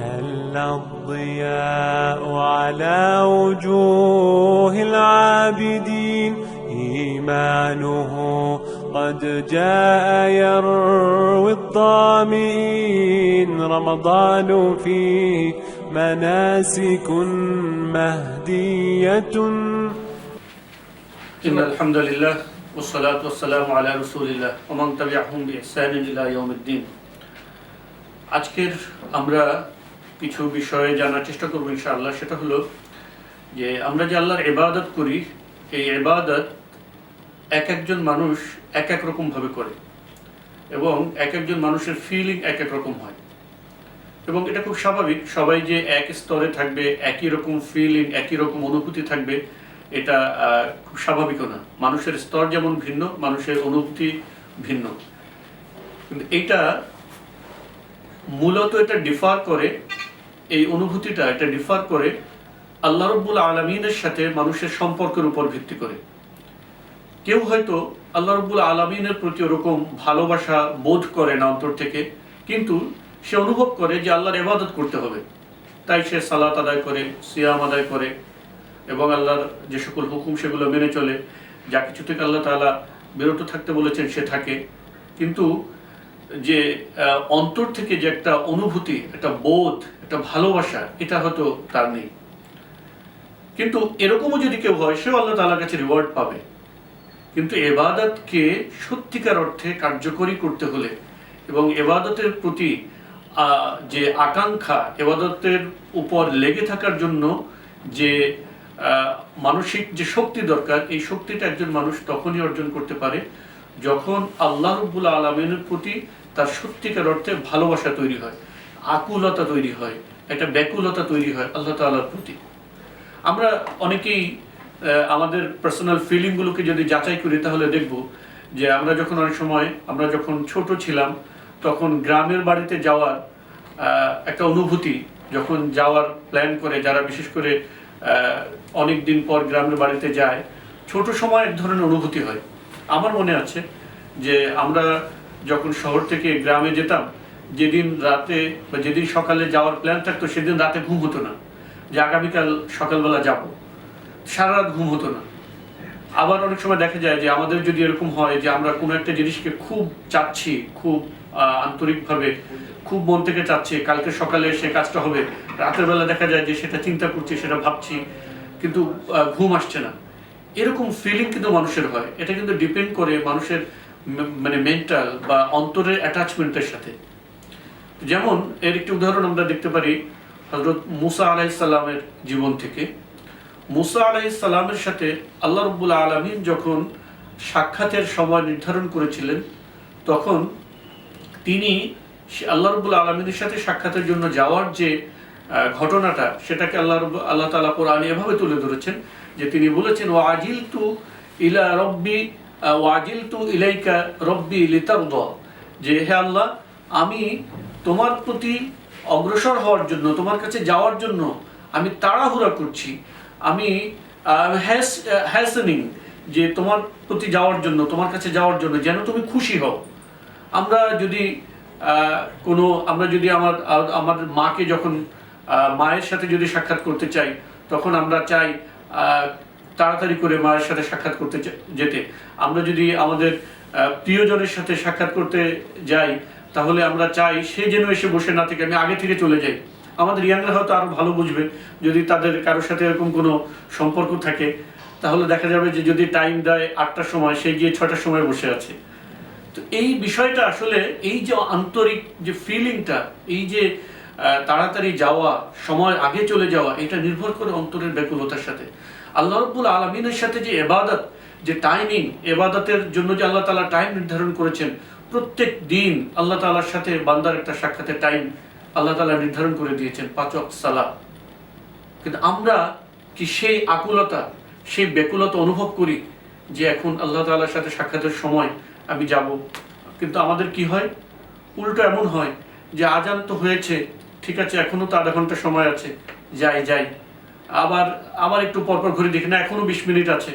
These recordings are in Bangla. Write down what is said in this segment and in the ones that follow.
هل الضياء على وجوه العابدين إيمانه قد جاء يروي الظامئين رمضان فيه مناسك مهدية إن الحمد لله والصلاة والسلام على رسول الله ومن تبعهم بإحسان إلى يوم الدين আজকের আমরা কিছু বিষয়ে জানার চেষ্টা করব ইনশাআল্লাহ। সেটা হলো যে আমরা যে আল্লাহর এবাদত করি, এই ইবাদত এক একজন মানুষ এক এক রকম ভাবে করে এবং এক একজন মানুষের ফিলিং এক এক রকম হয়। এবং এটা খুব স্বাভাবিক, সবাই যে এক স্তরে থাকবে, একই রকম ফিলিং একই রকম অনুভূতি থাকবে, এটা খুব স্বাভাবিকও না। মানুষের স্তর যেমন ভিন্ন, মানুষের অনুভূতি ভিন্ন। কিন্তু এইটা মূলত এটা ডিফার করে এই অনুভূতিটা এটা ডিফার করে আল্লাহ রব্বুল আলমিনের সাথে মানুষের সম্পর্কের উপর ভিত্তি করে। কেউ হয়তো আল্লাহ রব্বুল আলমিনের প্রতি ওরকম ভালোবাসা বোধ করে না অন্তর থেকে, কিন্তু সে অনুভব করে যে আল্লাহর ইবাদত করতে হবে। তাই সে সালাত আদায় করে, সিয়াম আদায় করে এবং আল্লাহর যে সকল হুকুম সেগুলো মেনে চলে। যা কিছু থেকে আল্লাহ তাআলা বিরত থাকতে বলেছেন সে থাকে। কিন্তু যে অন্তর থেকে যে একটা অনুভূতি, একটা বোধ, একটা ভালোবাসা, এটা হয়তো তার নেই। কিন্তু এরকমও যদি কেউ হয়, সেও আল্লাহ তাআলার কাছে রিওয়ার্ড পাবে। কিন্তু এবাদতকে সত্যিকার অর্থে কার্যকরী করতে হলে এবং এবাদতের প্রতি যে আকাঙ্ক্ষা, এবাদতের উপর লেগে থাকার জন্য যে মানসিক যে শক্তি দরকার, এই শক্তিটা একজন মানুষ তখনই অর্জন করতে পারে। যখন আল্লাহ রব্বুল আলমিনের প্রতি তার সত্যিকার অর্থে ভালোবাসা তৈরি হয়, আকুলতা তৈরি হয়, একটা ব্যাকুলতা তৈরি হয় আল্লাহ তাআলার প্রতি। আমরা অনেকেই আমাদের পার্সোনাল ফিলিংগুলোকে যদি যাচাই করি তাহলে দেখব যে আমরা যখন অনেক সময়, আমরা যখন ছোট ছিলাম, তখন গ্রামের বাড়িতে যাওয়ার একটা অনুভূতি, যখন যাওয়ার প্ল্যান করে, যারা বিশেষ করে অনেক দিন পর গ্রামের বাড়িতে যায়, ছোট সময় এক ধরনের অনুভূতি হয়। আমার মনে আছে যে আমরা যখন শহর থেকে গ্রামে যেতাম, যেদিন রাতে বা যেদিন সকালে যাওয়ার প্ল্যান থাকতো, সেদিন রাতে ঘুম হতো না, যে আগামীকাল সকালবেলা যাব। সারা রাত ঘুম হতো না। আবার অনেক সময় দেখা যায় যে আমাদের যদি এরকম হয় যে আমরা কোনো একটা জিনিসকে খুব চাচ্ছি, খুব আন্তরিকভাবে, খুব মন থেকে চাচ্ছি, কালকে সকালে সে কাজটা হবে, রাতের বেলা দেখা যায় যে সেটা চিন্তা করছি, সেটা ভাবছি, কিন্তু ঘুম আসছে না। এরকম ফিলিং কিন্তু মানুষের হয়। এটা কিন্তু ডিপেন্ড করে মানুষের মানে মেন্টাল বা অন্তরের অ্যাটাচমেন্টের সাথে। যেমন, এর একটি উদাহরণ আমরা দেখতে পারি হজরত মুসা আলাইসাল্লামের জীবন থেকে। মুসা আলাইসাল্লামের সাথে আল্লাহ রব্বুল আলমিন যখন সাক্ষাতের সময় নির্ধারণ করেছিলেন, তখন তিনি আল্লাহ রব্বুল আলমিনের সাথে সাক্ষাতের জন্য যাওয়ার যে ঘটনাটা, সেটাকে আল্লাহ রব আল্লাহ তালা কোরআনে এভাবে তুলে ধরেছেন যে তিনি বলেছেন ও আজিল তু ইলা রব্বি ও আজিল তু ইলাইকা রব্বি লিতার যে, হে আল্লাহ, আমি তোমার প্রতি অগ্রসর হওয়ার জন্য, তোমার কাছে যাওয়ার জন্য আমি তাড়াহুড়া করছি। আমি হ্যাসেনিং যে তোমার প্রতি যাওয়ার জন্য, তোমার কাছে যাওয়ার জন্য যেন তুমি খুশি হও। আমরা যদি কোনো, আমরা যদি আমার আমার মাকে যখন মায়ের সাথে যদি সাক্ষাৎ করতে চাই, তখন আমরা চাই তাড়াতাড়ি করে মায়ের সাথে সাক্ষাৎ করতে যেতে। আমরা যদি আমাদের প্রিয়জনের সাথে সাক্ষাৎ করতে যাই, তাহলে আমরা চাই সে যেন এসে বসে না থেকে আমি আগে থেকে চলে যাই। আমাদের ইয়াংরা হয়তো আরও ভালো বুঝবে, যদি তাদের কারোর সাথে এরকম কোনো সম্পর্ক থাকে, তাহলে দেখা যাবে যে যদি টাইম দেয় আটটার সময়, সে গিয়ে ছটার সময় বসে আছে। তো এই বিষয়টা আসলে এই যে আন্তরিক যে ফিলিংটা এই যে তাড়াতাড়ি যাওয়া, সময় আগে চলে যাওয়া, এটা নির্ভর করে অন্তরের ব্যাকুলতার সাথে। আল্লাহ রব্বুল আলমিনের সাথে যে এবাদত যে টাইমিং এবাদতের জন্য যে আল্লাহ তালা টাইম নির্ধারণ করেছেন, প্রত্যেক দিন আল্লাহ তালার সাথে বান্দার একটা সাক্ষাতের টাইম আল্লাহ তালা নির্ধারণ করে দিয়েছেন পাচক সালা কিন্তু আমরা কি সেই আকুলতা, সেই ব্যাকুলতা অনুভব করি যে এখন আল্লাহ তাআলার সাথে সাক্ষাতের সময় আমি যাব? কিন্তু আমাদের কি হয়? উল্টো এমন হয় যে আজান তো হয়েছে ঠিক আছে, এখনও তো আধা ঘণ্টা সময় আছে। যাই যাই। আবার আবার একটু পরপর ঘুরে দেখি। না, এখনও বিশ মিনিট আছে।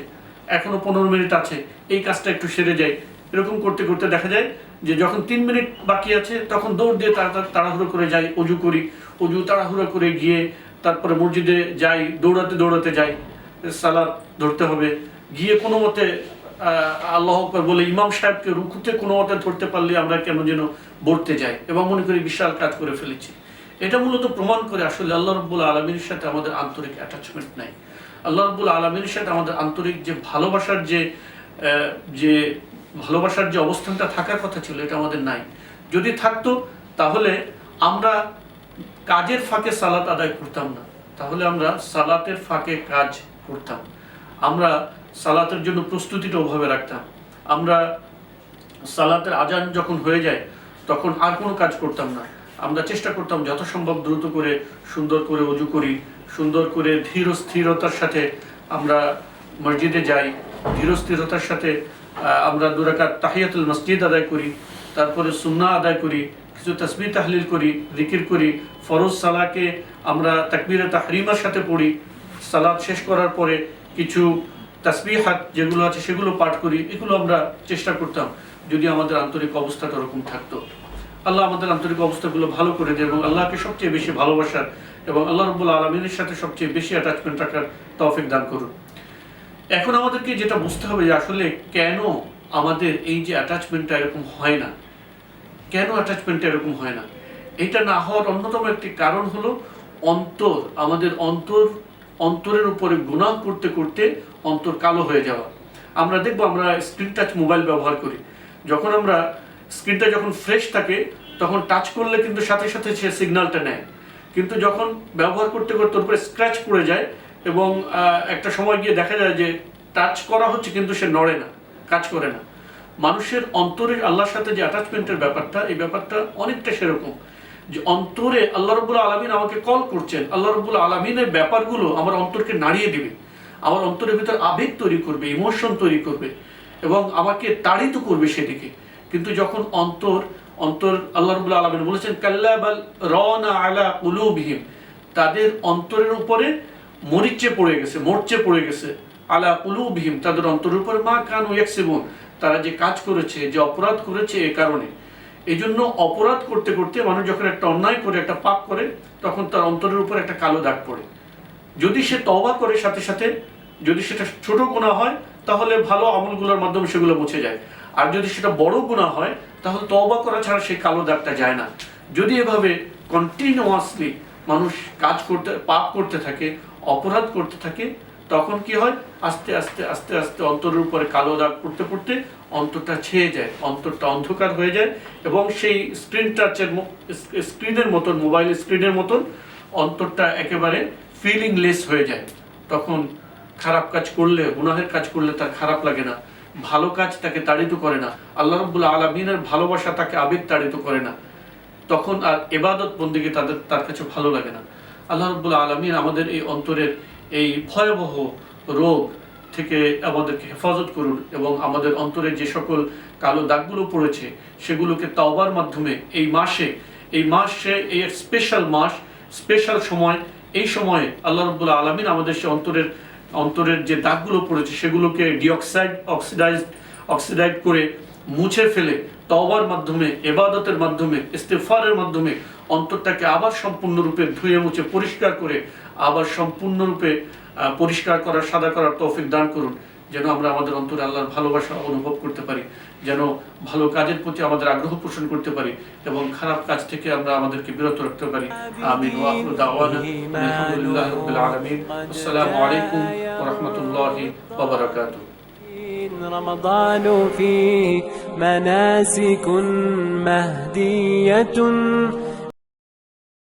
এখনও পনেরো মিনিট আছে। এই কাজটা একটু সেরে যাই। এরকম করতে করতে দেখা যায় যে যখন তিন মিনিট বাকি আছে, তখন দৌড় দিয়ে তাড়া তাড়াহুড়ো করে যাই, অজু করি। অজু, তাড়াহুড়ো করে গিয়ে তারপরে মসজিদে যাই, দৌড়াতে দৌড়াতে যাই। সালাদ ধরতে হবে। গিয়ে কোনো মতে আল্লাহ বলে ইমাম সাহেবকে রুকুতে কোনো মতে ধরতে পারলে আমরা কেন যেন বলতে যাই এবং মনে করি বিশাল কাজ করে ফেলেছি। এটা মূলত প্রমাণ করে আসলে আল্লাহ রব্বুল আলমীর সাথে আমাদের আন্তরিক অ্যাটাচমেন্ট নাই। আল্লাহ রব্বুল আলমীর সাথে আমাদের আন্তরিক যে ভালোবাসার যে যে ভালোবাসার যে অবস্থানটা থাকার কথা ছিল, এটা আমাদের নাই। যদি থাকতো, তাহলে আমরা কাজের ফাঁকে সালাত আদায় করতাম না। তাহলে আমরা সালাতের ফাঁকে কাজ করতাম। আমরা সালাতের জন্য প্রস্তুতিটা ওভাবে রাখতাম। আমরা সালাতের আজান যখন হয়ে যায়, তখন আর কোনো কাজ করতাম না। আমরা চেষ্টা করতাম যত সম্ভব দ্রুত করে, সুন্দর করে অজু করি, সুন্দর করে ধীর স্থিরতার সাথে আমরা মসজিদে যাই, ধীর স্থিরতার সাথে আমরা দুরাকাত তাহিয়াতুল মসজিদ আদায় করি, তারপরে সুন্না আদায় করি, কিছু তসবি তাহলিল করি, জিকির করি, ফরজ সালাকে আমরা তাকবীরে তাহরিমার সাথে পড়ি সালাদ শেষ করার পরে কিছু তাসবিহাত যেগুলো আছে সেগুলো পাঠ করি, এগুলো আমরা চেষ্টা করতাম, যদি আমাদের আন্তরিক অবস্থাটা ওরকম থাকতো। আল্লাহ আমাদের আন্তরিক অবস্থাগুলো ভালো করে দেয় এবং আল্লাহকে সবচেয়ে বেশি ভালোবাসার এবং আল্লাহ রব্বুল আলমিনের সাথে সবচেয়ে বেশি অ্যাটাচমেন্ট রাখার তৌফিক দান করুন। এখন আমাদেরকে যেটা বুঝতে হবে যে আসলে কেন আমাদের এই যে অ্যাটাচমেন্টটা এরকম হয় না? কেন অ্যাটাচমেন্টটা এরকম হয় না? এটা না হওয়ার অন্যতম একটি কারণ হলো অন্তর, আমাদের অন্তর, অন্তরের উপরে গুণাহ করতে করতে অন্তর কালো হয়ে যাওয়া। আমরা দেখব আমরা স্ক্রিন টাচ মোবাইল ব্যবহার করি। যখন আমরা স্ক্রিনটা যখন ফ্রেশ থাকে, তখন টাচ করলে কিন্তু সাথে সাথে সে সিগন্যালটা নেয়। কিন্তু যখন ব্যবহার করতে করতে ওর উপরে স্ক্র্যাচ পড়ে যায় এবং একটা সময় গিয়ে দেখা যায় যে টাচ করা হচ্ছে কিন্তু সে নড়ে না, কাজ করে না। মানুষের অন্তরে আল্লাহর সাথে যে অ্যাটাচমেন্টের ব্যাপারটা, এই ব্যাপারটা অনেকটা সেরকম যে অন্তরে আল্লাহ রব্বুল আলমিন আমাকে কল করছেন। আল্লাহ রব্বুল আলমিনের ব্যাপারগুলো আমার অন্তরকে নাড়িয়ে দিবে। আমার অন্তরের ভিতর আবেগ তৈরি করবে ইমোশন তৈরি করবে এবং আমাকে তাড়িত করবে সেদিকে। কিন্তু যখন অন্তর অন্তর আল্লাহ রবুল্লা আলমিন বলেছেন কাল্লাবাল রনা আলা কুলুবহিম তাদের অন্তরের উপরে মরিচে পড়ে গেছে, মরচে পড়ে গেছে। আলা কুলুবহিম তাদের অন্তরের উপরে মা কানু ইয়াকসিবুন, তারা যে কাজ করেছে, যে অপরাধ করেছে এ কারণে। এই জন্য অপরাধ করতে করতে মানুষ যখন একটা অন্যায় করে, একটা পাপ করে, তখন তার অন্তরের উপর একটা কালো দাগ পড়ে। যদি সে তওবা করে সাথে সাথে, যদি সেটা ছোট গুণা হয়, তাহলে ভালো আমলগুলোর মাধ্যমে সেগুলো মুছে যায়। আর যদি সেটা বড় গুণা হয়, তাহলে তওবা করা ছাড়া সেই কালো দাগটা যায় না। যদি এভাবে কন্টিনিউয়াসলি মানুষ কাজ করতে, পাপ করতে থাকে, অপরাধ করতে থাকে, তখন কি হয়? আস্তে আস্তে আস্তে আস্তে অন্তরের উপরে কালো দাগ পড়তে পড়তে অন্তরটা ছেয়ে যায়, অন্তরটা অন্ধকার হয়ে যায় এবং সেই স্ক্রিন টাচের স্ক্রিনের মতন মোবাইল স্ক্রিনের মতন অন্তরটা একেবারে ফিলিংলেস হয়ে যায়। তখন খারাপ কাজ করলে, গুনাহের কাজ করলে তার খারাপ লাগে না। ভালো কাজ তাকে তাড়িত করে না। আল্লাহ রব্বুল্লা আলমিনের ভালোবাসা তাকে আবেগ তাড়িত করে না। তখন আর এবাদত বন্দিকে তাদের, তার কাছে ভালো লাগে না। আল্লাহ রব্বুল আলমিন আমাদের এই অন্তরের এই ভয়াবহ রোগ থেকে আমাদেরকে হেফাজত করুন এবং আমাদের অন্তরে যে সকল কালো দাগগুলো পড়েছে, সেগুলোকে তাওবার মাধ্যমে এই মাসে এই মাসে, এই স্পেশাল মাস স্পেশাল সময়, এই সময়ে আল্লাহ রব্বুল আলমিন আমাদের সে অন্তরের অন্তরের যে দাগগুলো পড়েছে সেগুলোকে ডিঅক্সাইড অক্সিডাইজ অক্সিডাইড করে মুছে ফেলে তওবার মাধ্যমে এবাদতের মাধ্যমে ইস্তেফারের মাধ্যমে অন্তরটাকে আবার সম্পূর্ণরূপে ধুয়ে মুছে পরিষ্কার করে আবার সম্পূর্ণরূপে পরিষ্কার করা সাদা করার তৌফিক দান করুন। যেন আমরা আমাদের অন্তরে আল্লাহর ভালোবাসা অনুভব করতে পারি যেন ভালো কাজের প্রতি আমাদের আগ্রহ পোষণ করতে পারি এবং খারাপ কাজ থেকে আমরা আমাদেরকে বিরত রাখতে পারি আমিন ওয়া আখিরু দাওয়ানা আলহামদুলিল্লাহি রাব্বিল আলামিন আসসালামু আলাইকুম ওয়া রাহমাতুল্লাহি ওয়া বারাকাতুহু رمضان فيه مناسك مهدية